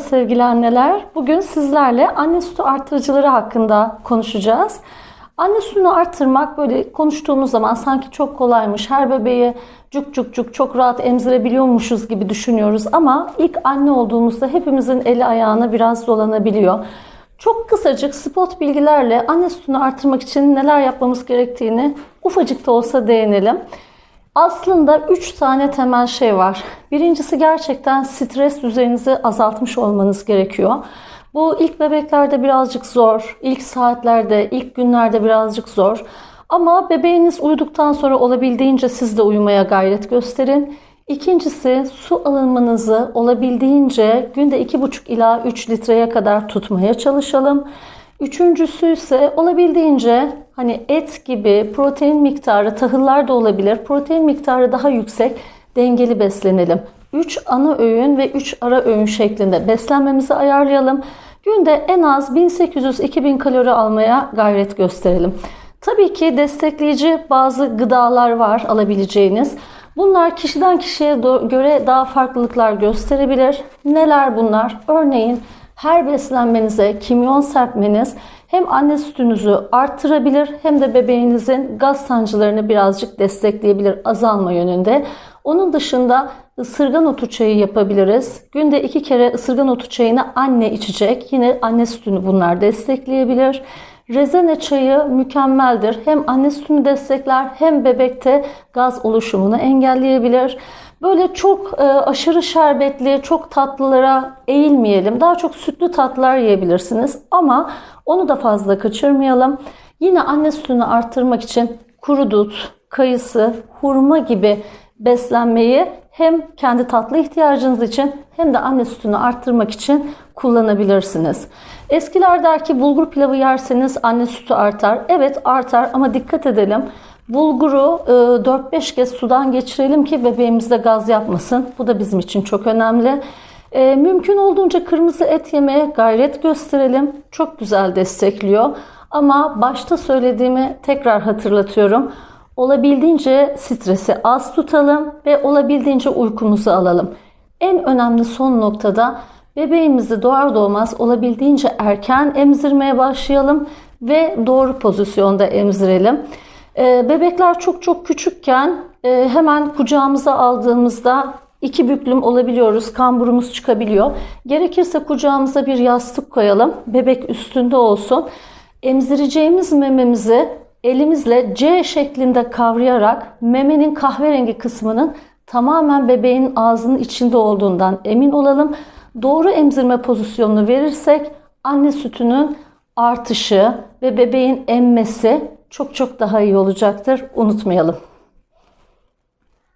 Sevgili anneler, bugün sizlerle anne sütü artırıcıları hakkında konuşacağız. Anne sütünü artırmak böyle konuştuğumuz zaman sanki çok kolaymış. Her bebeği cuk cuk cuk çok rahat emzirebiliyormuşuz gibi düşünüyoruz ama ilk anne olduğumuzda hepimizin eli ayağına biraz dolanabiliyor. Çok kısacık spot bilgilerle anne sütünü artırmak için neler yapmamız gerektiğini ufacık da olsa değinelim. Aslında 3 tane temel şey var. Birincisi gerçekten stres düzeyinizi azaltmış olmanız gerekiyor. Bu ilk bebeklerde birazcık zor, ilk saatlerde, ilk günlerde birazcık zor. Ama bebeğiniz uyuduktan sonra olabildiğince siz de uyumaya gayret gösterin. İkincisi su alınmanızı olabildiğince günde 2,5 ila 3 litreye kadar tutmaya çalışalım. Üçüncüsü ise olabildiğince hani et gibi protein miktarı tahıllar da olabilir. Protein miktarı daha yüksek dengeli beslenelim. 3 ana öğün ve 3 ara öğün şeklinde beslenmemizi ayarlayalım. Günde en az 1800-2000 kalori almaya gayret gösterelim. Tabii ki destekleyici bazı gıdalar var alabileceğiniz. Bunlar kişiden kişiye göre daha farklılıklar gösterebilir. Neler bunlar? Örneğin her beslenmenize kimyon serpmeniz hem anne sütünüzü arttırabilir hem de bebeğinizin gaz sancılarını birazcık destekleyebilir azalma yönünde. Onun dışında ısırgan otu çayı yapabiliriz. Günde iki kere ısırgan otu çayını anne içecek. Yine anne sütünü bunlar destekleyebilir. Rezene çayı mükemmeldir. Hem anne sütünü destekler hem bebekte gaz oluşumunu engelleyebilir. Böyle çok e, aşırı şerbetli, çok tatlılara eğilmeyelim. Daha çok sütlü tatlılar yiyebilirsiniz ama onu da fazla kaçırmayalım. Yine anne sütünü arttırmak için kuru dut, kayısı, hurma gibi beslenmeyi hem kendi tatlı ihtiyacınız için hem de anne sütünü arttırmak için kullanabilirsiniz. Eskiler der ki bulgur pilavı yerseniz anne sütü artar. Evet artar ama dikkat edelim. Bulguru 4-5 e, kez sudan geçirelim ki bebeğimizde gaz yapmasın. Bu da bizim için çok önemli. E, mümkün olduğunca kırmızı et yemeye gayret gösterelim. Çok güzel destekliyor. Ama başta söylediğimi tekrar hatırlatıyorum. Olabildiğince stresi az tutalım ve olabildiğince uykumuzu alalım. En önemli son noktada bebeğimizi doğar doğmaz olabildiğince erken emzirmeye başlayalım ve doğru pozisyonda emzirelim. Ee, bebekler çok çok küçükken e, hemen kucağımıza aldığımızda iki büklüm olabiliyoruz. Kamburumuz çıkabiliyor. Gerekirse kucağımıza bir yastık koyalım. Bebek üstünde olsun. Emzireceğimiz mememizi elimizle C şeklinde kavrayarak memenin kahverengi kısmının tamamen bebeğin ağzının içinde olduğundan emin olalım. Doğru emzirme pozisyonunu verirsek anne sütünün artışı ve bebeğin emmesi çok çok daha iyi olacaktır. Unutmayalım.